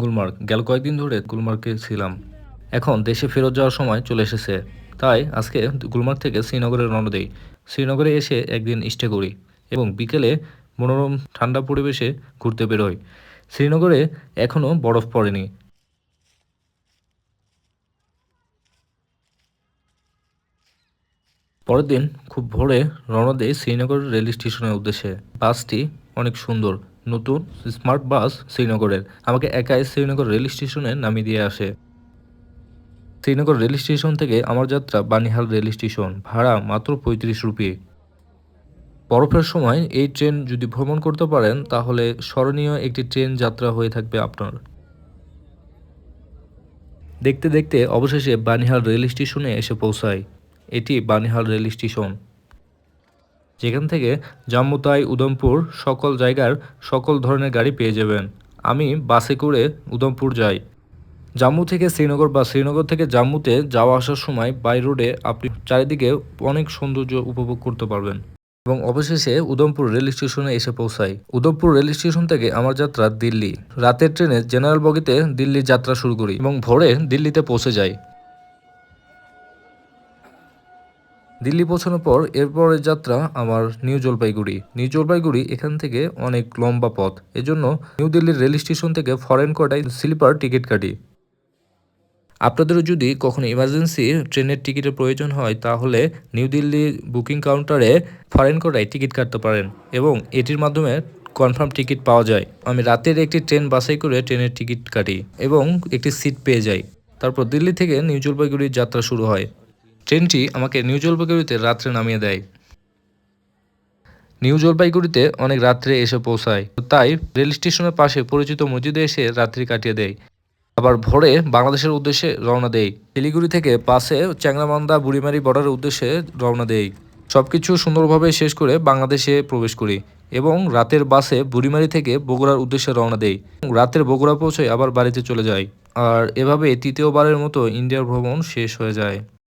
গুলমার্গ। গেল কয়েকদিন ধরে গুলমার্গে ছিলাম। এখন দেশে ফেরত যাওয়ার সময় চলে এসেছে। তাই আজকে গুলমার্গ থেকে শ্রীনগরে রওনা দিই। শ্রীনগরে এসে একদিন স্টে করি এবং বিকেলে মনোরম ঠান্ডা পরিবেশে ঘুরতে বেরোই। শ্রীনগরে এখনও বরফ পড়েনি। পরের দিন খুব ভোরে রওনা দেই শ্রীনগর রেল স্টেশনের উদ্দেশ্যে। বাসটি অনেক সুন্দর। নতুন স্মার্ট বাস শ্রীনগরের। আমাকে একাই শ্রীনগর রেল স্টেশনে নামিয়ে দিয়ে আসে। শ্রীনগর রেল স্টেশন থেকে আমার যাত্রা বানিহাল রেল স্টেশন, ভাড়া মাত্র পঁয়ত্রিশ রুপি। বরফের সময় এই ট্রেন যদি ভ্রমণ করতে পারেন, তাহলে স্মরণীয় একটি ট্রেন যাত্রা হয়ে থাকবে আপনার। দেখতে দেখতে অবশেষে বানিহাল রেল স্টেশনে এসে পৌঁছায় এটি বানিহাল রেল স্টেশন। যেখান থেকে জাম্মুতাই উদমপুর সকল জায়গার সকল ধরনের গাড়ি পেয়ে যাবেন। আমি বাসে করে উদমপুর যাই। জাম্মু থেকে শ্রীনগর বা শ্রীনগর থেকে জাম্মুতে যাওয়া আসার সময় বাই রোডে আপনি চারিদিকে অনেক সৌন্দর্য উপভোগ করতে পারবেন। এবং অবশেষে উদমপুর রেল স্টেশনে এসে পৌঁছাই। উদমপুর রেল স্টেশন থেকে আমার যাত্রা দিল্লি। রাতের ট্রেনে জেনারেল বগিতে দিল্লি যাত্রা শুরু করি এবং ভোরে দিল্লিতে পৌঁছে যাই। দিল্লি পৌঁছানোর পর এরপরের যাত্রা আমার নিউ জলপাইগুড়ি। নিউ জলপাইগুড়ি এখান থেকে অনেক লম্বা পথ। এজন্য নিউ দিল্লির রেল স্টেশন থেকে ফরেন কোটায় স্লিপার টিকিট কাটি। আপনাদেরও যদি কখনো ইমার্জেন্সি ট্রেনের টিকিটের প্রয়োজন হয়, তাহলে নিউ দিল্লি বুকিং কাউন্টারে ফরেন কোটায় টিকিট কাটতে পারেন এবং এটির মাধ্যমে কনফার্ম টিকিট পাওয়া যায়। আমি রাতের একটি ট্রেন বাছাই করে ট্রেনের টিকিট কাটি এবং একটি সিট পেয়ে যাই। তারপর দিল্লি থেকে নিউ জলপাইগুড়ির যাত্রা শুরু হয়। ট্রেনটি আমাকে নিউ জলপাইগুড়িতে রাত্রে নামিয়ে দেয়। নিউ জলপাইগুড়িতে অনেক রাত্রে এসে পৌঁছায়। তাই রেল স্টেশনের পাশে পরিচিত মসজিদে এসে রাত্রি কাটিয়ে দেয়। আবার ভোরে বাংলাদেশের উদ্দেশ্যে রওনা দেই শিলিগুড়ি থেকে পাশে চ্যাংরামান্দা বুড়িমারি বর্ডারের উদ্দেশ্যে রওনা দেই সব কিছু সুন্দরভাবে শেষ করে বাংলাদেশে প্রবেশ করি এবং রাতের বাসে বুড়িমারি থেকে বগুড়ার উদ্দেশ্যে রওনা দেই। রাতের বগুড়া পৌঁছে আবার বাড়িতে চলে যাই। আর এভাবে তৃতীয়বারের মতো ইন্ডিয়ার ভ্রমণ শেষ হয়ে যায়।